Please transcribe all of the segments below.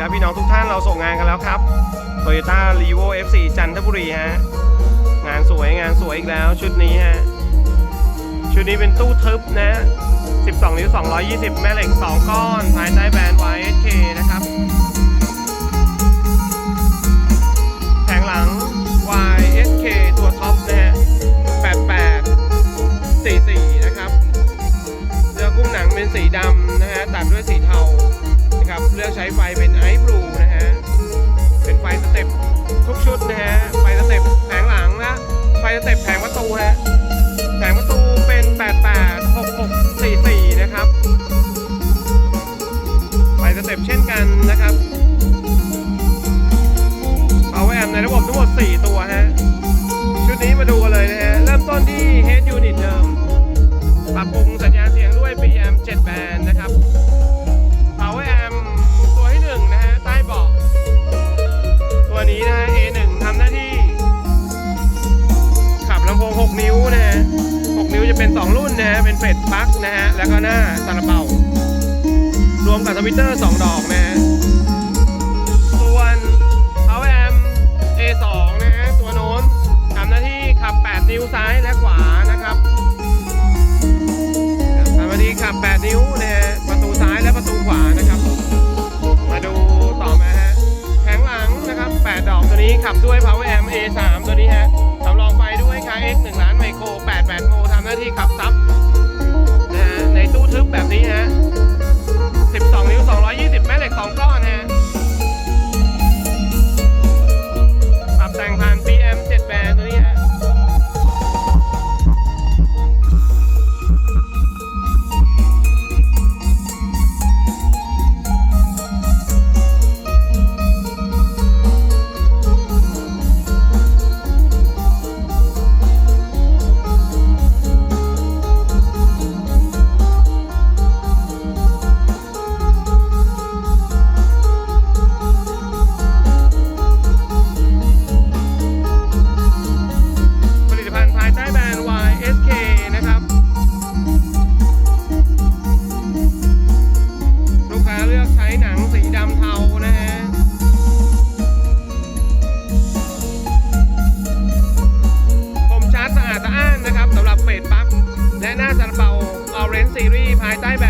และพี่น้องทุกท่านเราส่งงานกันแล้วครับ Toyota r e v o F4 จันทบุรีฮะ งานสวยงานสวยอีกแล้วชุดนี้ฮะ ชุดนี้เป็นตู้ทึบนะ 12 นิ้ว 220 แม่เหล็ก 2 ก้อน ภายใต้แบรนด์ YSK นะครับแผงหลัง YSK ตัวท็อปนะฮะ 88 44 นะครับเสื้อกุ้งหนังเป็นสีดำนะฮะ ตัดด้วยสีเทา นะครับ เลือกใช้ไฟเป็นไอซ์บลูนะฮะ เป็นไฟสเต็ปทุกชุดนะฮะ ไฟสเต็ปแผงหลังนะ ไฟสเต็ปแผงประตูฮะ แผงประตูเป็น 88 66 44 นะครับ ไฟสเต็ปเช่นกันนะครับเอาแอมในระบบทั้งหมด 4 ตัวฮะ ชุดนี้มาดูกันเลยนะฮะ 6 นิ้วจะเป็น 2 รุ่นนะฮะ เป็นเฟดปลั๊กนะฮะ แล้วก็หน้าซาลาเปารวมกับสวิตเตอร์ 2 ดอกนะฮะ ส่วน Power Amp A2 นะฮะ ตัวโน้นทำหน้าที่ขับ 8 นิ้วซ้ายและขวานะครับทำหน้าที่ขับ 8 นิ้วนะฮะ ประตูซ้ายและประตูขวานะครับ มาดูต่อมาฮะ แผงหลังนะครับ 8 ดอกตัวนี้ขับด้วย Power Amp A3 ตัวนี้ฮะ ช้ X1 ล้านไมโคร88โวลต์ทำหน้าที่ขับซับ ซีรีส์ภายใต้แบบ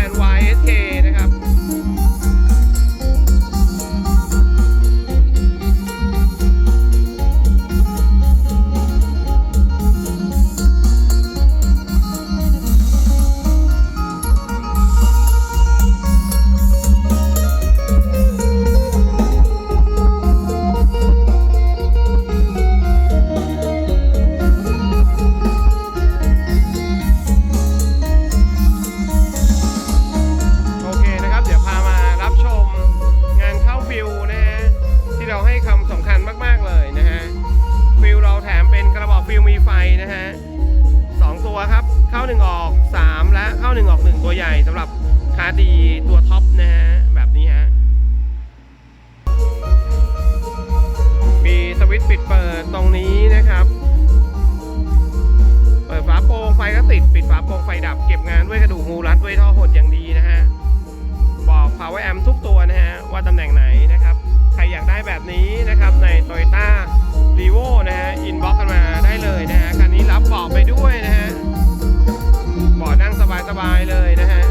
1 ออก 3 และเข้า 1 ออก 1 ตัวใหญ่สำหรับคาดีตัวท็อปนะฮะ แบบนี้ฮะ มีสวิตช์ปิดเปิดตรงนี้ สบายเลยนะฮะ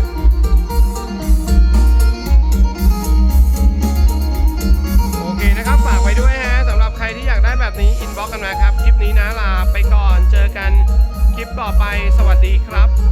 โอเคนะครับฝากไว้ด้วยฮะสำหรับใครที่อยากได้แบบนี้อินบ็อกกันมาครับ คลิปนี้นะลาไปก่อนเจอกันคลิปต่อไปสวัสดีครับ